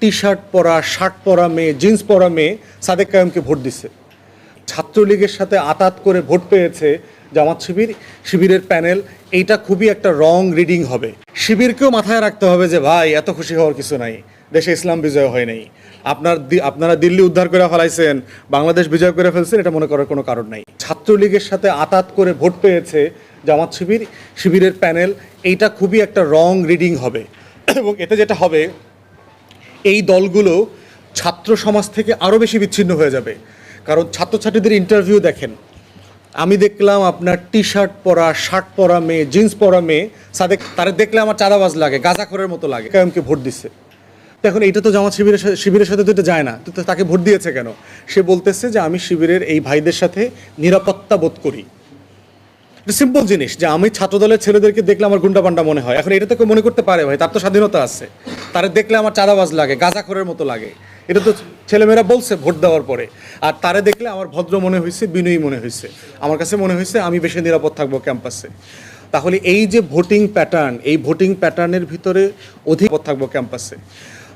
T shirt পরা shirt পরা মেয়ে, জিন্স পরা মেয়ে সাদেক কায়েমকে ভোট দিচ্ছে ছাত্রলীগের সাথে আতাত করে ভোট পেয়েছে জামাত শিবির। শিবিরের প্যানেল, এইটা খুবই একটা রং রিডিং হবে। শিবিরকেও মাথায় রাখতে হবে যে, ভাই, এত খুশি হওয়ার কিছু নাই। দেশে ইসলাম বিজয় হয় নাই। আপনার আপনারা দিল্লি উদ্ধার করে ফেলাইছেন, বাংলাদেশ বিজয় করে ফেলছেন, এটা মনে করার কোনো কারণ নাই। ছাত্রলীগের সাথে আতাত করে ভোট পেয়েছে জামাত শিবির। শিবিরের প্যানেল, এইটা খুবই একটা রং রিডিং হবে। এবং এতে যেটা হবে এই দলগুলো ছাত্র সমাজ থেকে আরও বেশি বিচ্ছিন্ন হয়ে যাবে। কারণ ছাত্রছাত্রীদের ইন্টারভিউ দেখেন। আমি দেখলাম আপনার টি শার্ট পরা শার্ট পরা মেয়ে জিন্স পরা মেয়ে, সাদেক তারা দেখলে আমার চাঁদাবাজ লাগে, গাঁজাখরের মতো লাগে। কায়মকে ভোট দিচ্ছে। এখন এইটা তো জামাত শিবিরের সাথে শিবিরের সাথে তো এটা যায় না। তো তাকে ভোট দিয়েছে কেন? সে বলতেছে যে আমি শিবিরের এই ভাইদের সাথে নিরাপত্তা বোধ করি। সিম্পল জিনিস যে আমি ছাত্রদলের ছেলেদেরকে দেখলে আমার গুন্ডা পান্ডা মনে হয়। এখন এটা তো মনে করতে পারে ভাই, তার তো স্বাধীনতা আছে। তারা দেখলে আমার চাঁদাবাজ লাগে, গাঁজাখরের মতো লাগে। এটা তো ছেলেমেয়েরা বলছে ভোট দেওয়ার পরে। আর তারে দেখলে আমার ভদ্র মনে হয়েছে বিনয়ী মনে হয়েছে আমার কাছে মনে হয়েছে আমি বেশি নিরাপদ থাকব ক্যাম্পাসে। তাহলে এই যে ভোটিং প্যাটার্ন এই ভোটিং প্যাটার্নের ভিতরে অধিক থাকব ক্যাম্পাসে।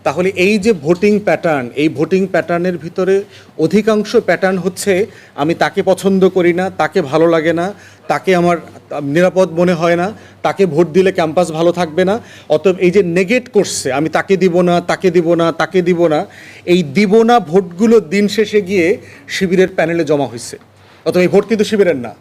তাহলে এই যে ভোটিং প্যাটার্ন, এই ভোটিং প্যাটার্নের ভিতরে অধিকাংশ প্যাটার্ন হচ্ছে, আমি তাকে পছন্দ করি না, তাকে ভালো লাগে না, তাকে আমার নিরাপদ মনে হয় না, তাকে ভোট দিলে ক্যাম্পাস ভালো থাকবে না, অতএব এই যে নেগেট করছে, আমি তাকে দিব না, তাকে দিব না, তাকে দিব না, এই দিব না ভোটগুলো দিন শেষে গিয়ে শিবিরের প্যানেলে জমা হয়েছে অতএব এই ভোট কিন্তু শিবিরের না।